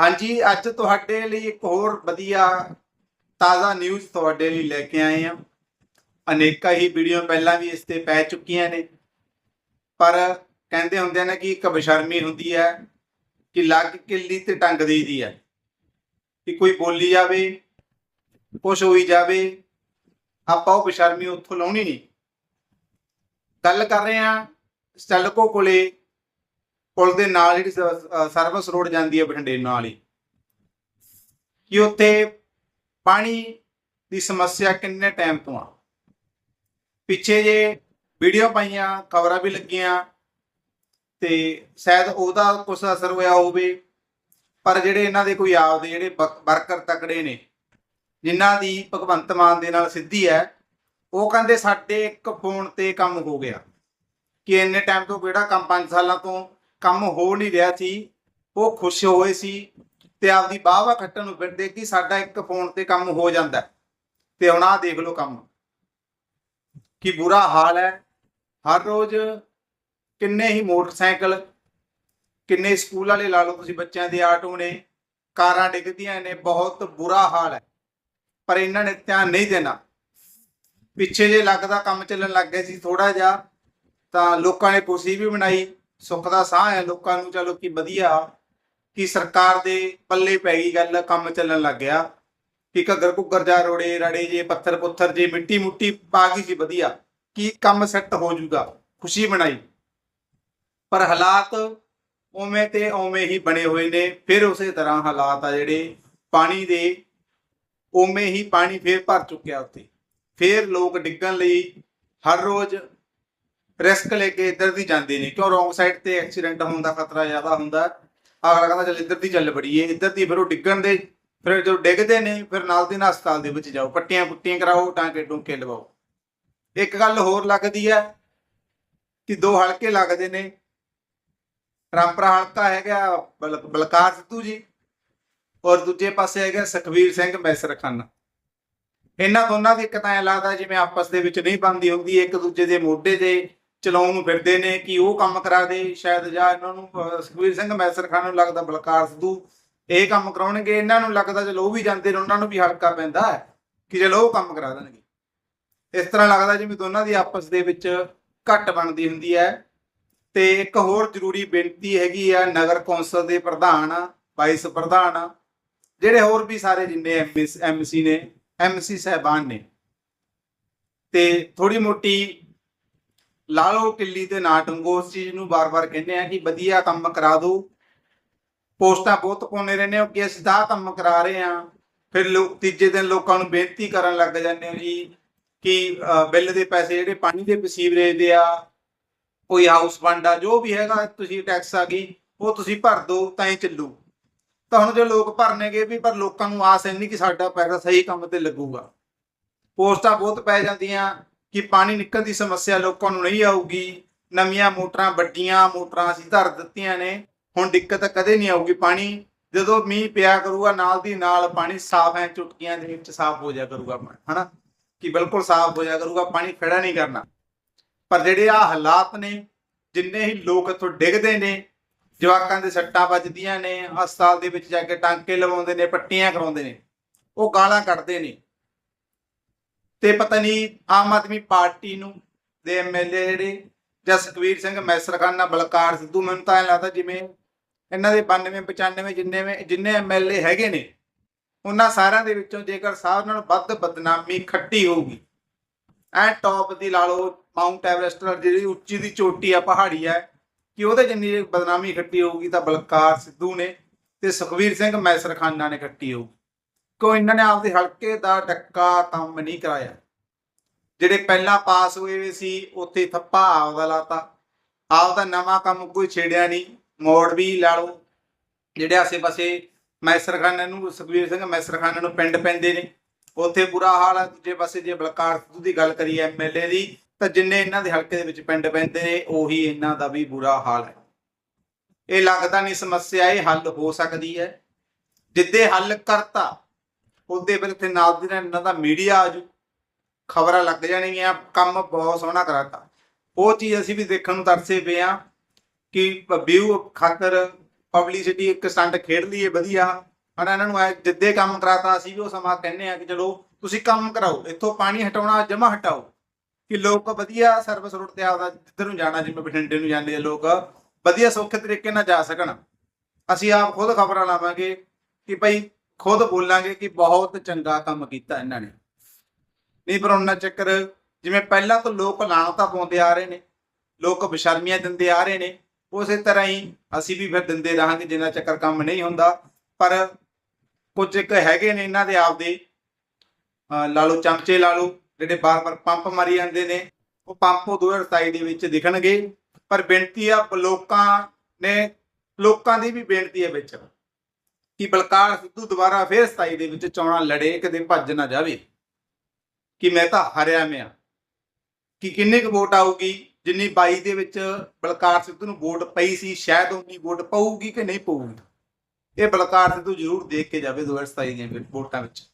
ਹਾਂਜੀ, ਅੱਜ ਤੁਹਾਡੇ ਲਈ ਇੱਕ ਹੋਰ ਵਧੀਆ ਤਾਜ਼ਾ ਨਿਊਜ਼ ਤੁਹਾਡੇ ਲਈ ਲੈ ਕੇ ਆਏ ਹਾਂ। ਅਨੇਕਾਂ ਹੀ ਵੀਡੀਓ ਪਹਿਲਾਂ ਵੀ ਇਸ ਤੇ ਪੈ ਚੁੱਕੀਆਂ ਨੇ। ਪਰ ਕਹਿੰਦੇ ਹੁੰਦੇ ਨੇ ਕਿ ਇੱਕ ਬਸ਼ਰਮੀ ਹੁੰਦੀ ਹੈ ਕਿ ਲੱਗ ਕਿੱਲੀ ਤੇ ਟੰਗ ਦੇਈਦੀ ਹੈ। ਕਿ ਕੋਈ ਬੋਲੀ ਜਾਵੇ, ਕੁਛ ਹੋਈ ਜਾਵੇ, ਆਪਾਂ ਉਹ ਬਸ਼ਰਮੀ ਉੱਥੋਂ ਲਾਉਣੀ ਨਹੀਂ। ਗੱਲ ਕਰ ਰਹੇ ਹਾਂ ਸਟੈਲਕੋ ਕੋਲੇ ਪੁਲ ਦੇ ਨਾਲ ਜਿਹੜੀ ਸ- ਸਰਵਿਸ ਰੋਡ ਜਾਂਦੀ ਹੈ ਬਠਿੰਡੇ ਨਾਲ ਹੀ। ਕਿ ਉੱਥੇ ਪਾਣੀ ਦੀ ਸਮੱਸਿਆ ਕਿੰਨੇ ਟਾਈਮ ਤੋਂ ਆ? ਪਿੱਛੇ ਜੇ ਵੀਡੀਓ ਪਾਈਆਂ ਕਵਰਾਂ ਵੀ ਲੱਗੀਆਂ, ਤੇ ਸ਼ਾਇਦ ਉਹਦਾ ਕੁਝ ਅਸਰ ਹੋਇਆ ਹੋਵੇ, ਪਰ ਜਿਹੜੇ ਇਹਨਾਂ ਦੇ ਕੋਈ ਆਪਦੇ ਜਿਹੜੇ ਵ- ਵਰਕਰ ਤਕੜੇ ਨੇ, ਜਿਨ੍ਹਾਂ ਦੀ ਭਗਵੰਤ ਮਾਨ ਦੇ ਨਾਲ ਸਿੱਧੀ ਹੈ, ਉਹ ਕਹਿੰਦੇ ਸਾਡੇ ਇੱਕ ਫੋਨ ਤੇ ਕੰਮ ਹੋ ਗਿਆ, ਕਿ ਇੰਨੇ ਟਾਈਮ ਤੋਂ ਕਿਹੜਾ ਕੰਮ 5 ਸਾਲਾਂ ਤੋਂ ਕੰਮ ਹੋ ਨਹੀਂ ਰਿਹਾ ਸੀ, ਉਹ ਖੁਸ਼ ਹੋਏ ਸੀ ਤੇ ਆਪਦੀ ਬਾਹਵਾ ਖੱਟਣ ਨੂੰ ਫਿਰਦੇ ਕਿ ਸਾਡਾ ਇੱਕ ਫੋਨ ਤੇ ਕੰਮ ਹੋ ਜਾਂਦਾ ਤੇ ਹੁਣ ਆਹ ਦੇਖ ਲਓ ਕੰਮ। ਕਿ ਬੁਰਾ ਹਾਲ ਹੈ। ਹਰ ਰੋਜ਼ ਕਿੰਨੇ ਹੀ ਮੋਟਰਸਾਈਕਲ, ਕਿੰਨੇ ਸਕੂਲ ਵਾਲੇ ਲਾ ਲਓ ਤੁਸੀਂ ਬੱਚਿਆਂ ਦੇ ਆਟੋ ਨੇ, ਕਾਰਾਂ ਡਿੱਗਦੀਆਂ ਨੇ, ਬਹੁਤ ਬੁਰਾ ਹਾਲ ਹੈ। ਪਰ ਇਹਨਾਂ ਨੇ ਧਿਆਨ ਨਹੀਂ ਦੇਣਾ। ਪਿੱਛੇ ਜੇ ਲੱਗਦਾ ਕੰਮ ਚੱਲਣ ਲੱਗ ਗਿਆ ਸੀ ਥੋੜਾ ਜਿਹਾ, ਤਾਂ ਲੋਕਾਂ ਨੇ ਖੁਸ਼ੀ ਵੀ ਬਣਾਈ। ਸੁੱਖ ਦਾ ਸਾਹ ਹੈ ਲੋਕਾਂ ਨੂੰ, ਚਲੋ ਕਿ ਵਧੀਆ ਕਿ ਸਰਕਾਰ ਦੇ ਪੱਲੇ ਪੈ ਗਈ ਗੱਲ, ਕੰਮ ਚੱਲਣ ਲੱਗ ਗਿਆ। ਕਿ ਘੱਗਰ ਘੁੱਗਰ ਜਾ ਰੋੜੇ ਰੜੇ ਜੇ ਪੱਥਰ ਪੁੱਥਰ ਜੇ ਮਿੱਟੀ ਮੁੱਟੀ ਪਾ ਗਈ ਸੀ, ਵਧੀਆ। ਕਿ ਕੰਮ ਸੈੱਟ ਹੋ ਜਾਊਗਾ ਖੁਸ਼ੀ ਬਣਾਈ ਪਰ ਹਾਲਾਤ ਉਵੇਂ ਤੇ ਉਵੇਂ ਹੀ ਬਣੇ ਹੋਏ ਨੇ, ਫਿਰ ਉਸੇ ਤਰ੍ਹਾਂ ਹਾਲਾਤ ਆ ਜਿਹੜੇ ਪਾਣੀ ਦੇ, ਉਵੇਂ ਹੀ ਪਾਣੀ ਫੇਰ ਭਰ ਚੁੱਕਿਆ ਉੱਥੇ। ਫੇਰ ਲੋਕ ਡਿੱਗਣ ਲਈ ਹਰ ਰੋਜ਼ ਰਿਸਕ ਲੈ ਕੇ ਇੱਧਰ ਦੀ ਜਾਂਦੇ ਨੇ। ਕਿਉਂ ਰੋਂਗ ਸਾਈਡ ਤੇ ਐਕਸੀਡੈਂਟ ਹੋਣ ਦਾ ਖਤਰਾ ਜ਼ਿਆਦਾ ਹੁੰਦਾ? ਅਗਲਾ ਕਹਿੰਦਾ ਚੱਲ ਇੱਧਰ ਦੀ ਚੱਲ ਬੜੀਏ। ਇੱਧਰ ਦੀ ਫਿਰ ਉਹ ਡਿੱਗਣ ਦੇ, ਫਿਰ ਜਦੋਂ ਡਿੱਗਦੇ ਨੇ, ਫਿਰ ਨਾਲ ਦੀ ਨਾਲ ਹਸਪਤਾਲ ਦੇ ਵਿੱਚ ਜਾਓ। ਪੱਟੀਆਂ ਪੁੱਟੀਆਂ ਕਰਾਓ ਟਾਂਕੇ ਟੁੰਕੇ ਲਵਾਓ। ਇੱਕ ਗੱਲ ਹੋਰ ਲੱਗਦੀ ਹੈ ਕਿ ਦੋ ਹਲਕੇ ਲੱਗਦੇ ਨੇ। ਰਾਮਪਰਾ ਹਲਕਾ ਹੈਗਾ ਬਲ- ਬਲਕਾਰ ਸਿੱਧੂ ਜੀ ਔਰ ਦੂਜੇ ਪਾਸੇ ਹੈਗਾ ਸੁਖਵੀਰ ਸਿੰਘ ਮੈਸਰਖਾਨਾ। ਇਹਨਾਂ ਦੋਨਾਂ ਦੀ ਇੱਕ ਤਾਂ ਐਂ ਲੱਗਦਾ ਜਿਵੇਂ ਆਪਸ ਦੇ ਵਿੱਚ ਨਹੀਂ ਬਣਦੀ ਹੁੰਦੀ, ਇੱਕ ਦੂਜੇ ਦੇ ਮੋਢੇ ਤੇ ਚਲਾਉਣ ਨੂੰ ਫਿਰਦੇ ਨੇ ਕਿ ਉਹ ਕੰਮ ਕਰਾ ਦੇ ਸ਼ਾਇਦ ਜਾਂ ਇਹਨਾਂ ਨੂੰ ਅਹ, ਸੁਖਬੀਰ ਸਿੰਘ ਮੈਸਰ ਖਾਨ ਨੂੰ ਲੱਗਦਾ ਬਲਕਾਰ ਸਿੱਧੂ ਇਹ ਕੰਮ ਕਰਾਉਣਗੇ ਇਹਨਾਂ ਨੂੰ ਲੱਗਦਾ ਚਲੋ ਉਹ ਵੀ ਜਾਂਦੇ ਨੇ ਉਹਨਾਂ ਨੂੰ ਵੀ ਹਲਕਾ ਪੈਂਦਾ ਹੈ ਕਿ ਚਲੋ ਉਹ ਕੰਮ ਕਰਾ ਦੇਣਗੇ। ਇਸ ਤਰ੍ਹਾਂ ਲੱਗਦਾ ਜਿਵੇਂ ਦੋਨਾਂ ਦੀ ਆਪਸ ਦੇ ਵਿੱਚ ਘੱਟ ਬਣਦੀ ਹੁੰਦੀ ਹੈ। ਤੇ ਇੱਕ ਹੋਰ ਜ਼ਰੂਰੀ ਬੇਨਤੀ ਹੈਗੀ ਆ ਨਗਰ ਕੌਂਸਲ ਦੇ ਪ੍ਰਧਾਨ ਵਾਈਸ ਪ੍ਰਧਾਨ ਜਿਹੜੇ ਹੋਰ ਵੀ ਸਾਰੇ ਜਿੰਨੇ ਐਮਸੀ ਨੇ ਐਮਸੀ ਸਹਿਬਾਨ ਨੇ ਤੇ ਥੋੜੀ ਮੋਟੀ ਲਾ ਲਓ ਕਿੱਲੀ ਤੇ ਨਾ ਟੰਗੋ ਉਸ ਚੀਜ਼ ਨੂੰ ਬਾਰ-ਬਾਰ ਕਹਿੰਦੇ ਆ ਕਿ ਵਧੀਆ ਕੰਮ ਕਰਾ ਦਿਓ ਪੋਸਟਾਂ ਬਹੁਤ ਪਾਉਂਦੇ ਰਹਿੰਦੇ ਹੋ ਕਿ ਅਸੀਂ ਤਾਂ ਕੰਮ ਕਰਾ ਰਹੇ ਆ। ਫਿਰ ਲੋਕ ਤੀਜੇ ਦਿਨ ਲੋਕਾਂ ਨੂੰ ਬੇਨਤੀ ਕਰਨ ਲੱਗ ਜਾਂਦੇ ਹੋ ਜੀ ਕਿ ਬਿੱਲ ਦੇ ਪੈਸੇ ਜਿਹੜੇ ਪਾਣੀ ਦੇ ਸੀਵਰੇਜ ਦੇ ਆ, ਕੋਈ ਹਾਊਸ ਫੰਡ ਆ, ਜੋ ਵੀ ਹੈਗਾ ਤੁਸੀਂ ਟੈਕਸ ਆ ਗਈ, ਉਹ ਤੁਸੀਂ ਭਰ ਦਿਓ ਤਾਂ ਹੀ ਚੱਲੂ। ਤਾਂ ਹੁਣ ਜੇ ਲੋਕ ਭਰਨਗੇ ਵੀ, ਪਰ ਲੋਕਾਂ ਨੂੰ ਆਸ ਹੈ ਨਹੀਂ ਕਿ ਸਾਡਾ ਪੈਸਾ ਸਹੀ ਕੰਮ ਤੇ ਲੱਗੂਗਾ। ਪੋਸਟਾਂ ਬਹੁਤ ਪੈ ਜਾਂਦੀਆਂ ਕਿ ਪਾਣੀ ਨਿਕਲਣ ਦੀ ਸਮੱਸਿਆ ਲੋਕਾਂ ਨੂੰ ਨਹੀਂ ਆਊਗੀ। ਨਵੀਆਂ ਮੋਟਰਾਂ ਵੱਡੀਆਂ ਮੋਟਰਾਂ ਅਸੀਂ ਧਰ ਦਿੱਤੀਆਂ ਨੇ। ਹੁਣ ਦਿੱਕਤ ਕਦੇ ਨਹੀਂ ਆਊਗੀ ਪਾਣੀ। ਜਦੋਂ ਮੀਂਹ ਪਿਆ ਕਰੂਗਾ ਨਾਲ ਦੀ ਨਾਲ ਪਾਣੀ ਸਾਫ਼ ਹੈ ਚੁਟਕੀਆਂ ਦੇ ਵਿੱਚ ਸਾਫ਼ ਹੋ ਜਾ ਕਰੂਗਾ ਪਾਣੀ, ਹਨਾ? ਕਿ ਬਿਲਕੁਲ ਸਾਫ਼ ਹੋ ਜਾ ਕਰੂਗਾ ਪਾਣੀ ਖੜਾ ਨਹੀਂ ਕਰਨਾ। ਪਰ ਜਿਹੜੇ ਆ ਹਾਲਾਤ ਨੇ ਜਿੰਨੇ ਹੀ ਲੋਕ ਇੱਥੋਂ ਡਿੱਗਦੇ ਨੇ ਜਵਾਕਾਂ ਦੇ ਸੱਟਾਂ ਵੱਜਦੀਆਂ ਨੇ ਹਸਪਤਾਲ ਦੇ ਵਿੱਚ ਜਾ ਕੇ ਟਾਂਕੇ ਲਵਾਉਂਦੇ ਨੇ ਪੱਟੀਆਂ ਕਰਾਉਂਦੇ ਨੇ ਉਹ ਗਾਲਾਂ ਕੱਢਦੇ ਨੇ। ਤੇ ਪਤਾ ਨਹੀਂ ਆਮ ਆਦਮੀ ਪਾਰਟੀ ਨੂੰ ਦੇ ਐਮਐਲਏ ਜਿਹੜੇ ਜਾਂ ਸੁਖਵੀਰ ਸਿੰਘ ਮੈਸਰਖਾਨਾ, ਬਲਕਾਰ ਸਿੱਧੂ, ਮੈਨੂੰ ਤਾਂ ਐਂ ਲੱਗਦਾ ਜਿਵੇਂ ਇਹਨਾਂ ਦੇ 92 95 ਜਿੰਨੇ ਵੀ- ਜਿੰਨੇ ਐਮਐਲਏ ਹੈਗੇ ਨੇ, ਉਹਨਾਂ ਸਾਰਿਆਂ ਦੇ ਵਿੱਚੋਂ ਜੇਕਰ ਸਾਰਿਆਂ ਨਾਲੋਂ ਵੱਧ ਬਦਨਾਮੀ ਖੱਟੀ ਹੋਊਗੀ। ਐ ਟੌਪ ਦੀ ਲਾ ਲਓ ਮਾਊਂਟ ਐਵਰੈਸਟ ਨਾਲ ਜਿਹੜੀ ਉੱਚੀ ਦੀ ਚੋਟੀ ਆ, ਪਹਾੜੀ ਹੈ ਕਿ ਉਹਦੇ ਜਿੰਨੀ ਬਦਨਾਮੀ ਖੱਟੀ ਹੋਊਗੀ ਤਾਂ ਬਲਕਾਰ ਸਿੱਧੂ ਨੇ ਤੇ ਸੁਖਵੀਰ ਸਿੰਘ ਮੈਸਰਖਾਨਾ ਨੇ ਖੱਟੀ ਹੋਊਗੀ। ਕਿਉਂ ਇਹਨਾਂ ਨੇ ਆਪਦੇ ਹਲਕੇ ਦਾ ਡੱਕਾ ਕੰਮ ਨਹੀਂ ਕਰਾਇਆ? ਜਿਹੜੇ ਪਹਿਲਾਂ ਪਾਸ ਹੋਏ ਹੋਏ ਸੀ, ਉੱਥੇ ਥੱਪਾ ਆਪਦਾ ਲਾਤਾ। ਆਪਦਾ ਨਵਾਂ ਕੰਮ ਕੋਈ ਛੇੜਿਆ ਨਹੀਂ। ਮੋੜ ਵੀ ਲਾ ਲਓ। ਜਿਹੜੇ ਆਸੇ-ਪਾਸੇ ਮੈਸਰਖਾਨੇ ਨੂੰ ਸੁਖਵੀਰ ਸਿੰਘ ਮੈਸਰਖਾਨੇ ਨੂੰ ਪਿੰਡ ਪੈਂਦੇ ਨੇ। ਉੱਥੇ ਬੁਰਾ ਹਾਲ ਹੈ ਦੂਜੇ ਪਾਸੇ ਜੇ ਬਲਕਾਰ ਸਿੱਧੂ ਦੀ ਗੱਲ ਕਰੀਏ ਐਮਐਲਏ ਦੀ, ਤਾਂ ਜਿੰਨੇ ਇਹਨਾਂ ਦੇ ਹਲਕੇ ਦੇ ਵਿੱਚ ਪਿੰਡ ਪੈਂਦੇ ਨੇ, ਉਹੀ ਇਹਨਾਂ ਦਾ ਵੀ ਬੁਰਾ ਹਾਲ ਹੈ। ਇਹ ਲੱਗਦਾ ਨਹੀਂ ਸਮੱਸਿਆ ਇਹ ਹੱਲ ਹੋ ਸਕਦੀ ਹੈ। ਜਿੱਦੇ ਹੱਲ ਕਰਤਾ, ਉਹਦੇ ਫਿਰ ਤੇ ਨਾਲ ਦੀ ਨਾਲ ਇਹਨਾਂ ਦਾ ਮੀਡੀਆ ਆਜੂ ਖਬਰਾਂ ਲੱਗ ਜਾਣਗੀਆਂ, ਕੰਮ ਬਹੁਤ ਸੋਹਣਾ ਕਰਾਤਾ। ਉਹ ਚੀਜ਼ ਅਸੀਂ ਵੀ ਦੇਖਣ ਨੂੰ ਤਰਸੇ ਪਏ ਆ ਕਿ ਵਿਊ ਖਾਤਰ ਪਬਲਿਸਿਟੀ ਇੱਕ ਸਟੰਟ ਖੇਡ ਲਈਏ, ਵਧੀਆ। ਹਨਾ, ਇਹਨਾਂ ਨੂੰ ਐ ਜਿੱਦੇ ਕੰਮ ਕਰਾਤਾ, ਅਸੀਂ ਵੀ ਉਹ ਸਮਾਂ ਕਹਿੰਦੇ ਆ ਕਿ ਚਲੋ ਤੁਸੀਂ ਕੰਮ ਕਰਾਓ, ਇੱਥੋਂ ਪਾਣੀ ਹਟਾਉਣਾ ਜਮਾ ਹਟਾਓ। ਕਿ ਲੋਕ ਵਧੀਆ ਸਰਵਿਸ ਰੋਡ ਤੇ ਆਪਦਾ ਜਿੱਧਰ ਨੂੰ ਜਾਣਾ, ਜਿਵੇਂ ਬਠਿੰਡੇ ਨੂੰ ਜਾਂਦੇ ਆ ਲੋਕ, ਵਧੀਆ ਸੌਖੇ ਤਰੀਕੇ ਨਾਲ ਜਾ ਸਕਣ। ਅਸੀਂ ਆਪ ਖੁਦ ਖਬਰਾਂ ਲਾਵਾਂਗੇ ਕਿ ਭਾਈ ਖੁਦ ਬੋਲਾਂਗੇ ਕਿ ਬਹੁਤ ਚੰਗਾ ਕੰਮ ਕੀਤਾ ਇਹਨਾਂ ਨੇ। ਨਹੀਂ ਪਰ ਉਹਨਾਂ ਚੱਕਰ ਜਿਵੇਂ ਪਹਿਲਾਂ ਤੋਂ ਲੋਕ ਲਾਣਤਾਂ ਪਾਉਂਦੇ ਆ ਰਹੇ ਨੇ, ਲੋਕ ਬਸ਼ਰਮੀਆਂ ਦਿੰਦੇ ਆ ਰਹੇ ਨੇ, ਉਸੇ ਤਰ੍ਹਾਂ ਹੀ ਅਸੀਂ ਵੀ ਫਿਰ ਦਿੰਦੇ ਰਹਾਂਗੇ ਜਿੰਨਾ ਚੱਕਰ ਕੰਮ ਨਹੀਂ ਹੁੰਦਾ। ਪਰ ਕੁਝ ਇੱਕ ਹੈਗੇ ਨੇ ਇਹਨਾਂ ਦੇ ਆਪਦੇ ਲਾ ਲਓ ਚਮਚੇ ਲਾ ਲਓ, ਜਿਹੜੇ ਬਾਰ-ਬਾਰ ਪੰਪ ਮਾਰੀ ਜਾਂਦੇ ਨੇ, ਉਹ ਪੰਪ ਉਹ 2027 ਦੇ ਵਿੱਚ ਦਿਖਣਗੇ। ਪਰ ਬੇਨਤੀ ਆ, ਲੋਕਾਂ ਨੇ, ਲੋਕਾਂ ਦੀ ਵੀ ਬੇਨਤੀ ਹੈ ਵਿੱਚ, ਕਿ ਬਲਕਾਰ ਸਿੱਧੂ ਦੁਬਾਰਾ ਫੇਰ 27 ਦੇ ਵਿੱਚ ਚੋਣਾਂ ਲੜੇ ਕਦੇ ਭੱਜ ਨਾ ਜਾਵੇ। ਕਿ ਮੈਂ ਤਾਂ ਹਾਰਿਆ ਮੈਂ ਕਿ ਕਿੰਨੇ ਕੁ ਵੋਟ ਆਊਗੀ, ਜਿੰਨੀ 22 ਦੇ ਵਿੱਚ ਬਲਕਾਰ ਸਿੱਧੂ ਨੂੰ ਵੋਟ ਪਈ ਸੀ, ਸ਼ਾਇਦ ਉਨੀ ਵੋਟ ਪਊਗੀ ਕਿ ਨਹੀਂ ਪਊਗੀ। ਇਹ ਬਲਕਾਰ ਸਿੱਧੂ ਜ਼ਰੂਰ ਦੇਖ ਕੇ ਜਾਵੇ 2027 ਦੀਆਂ ਵੋਟਾਂ ਵਿੱਚ।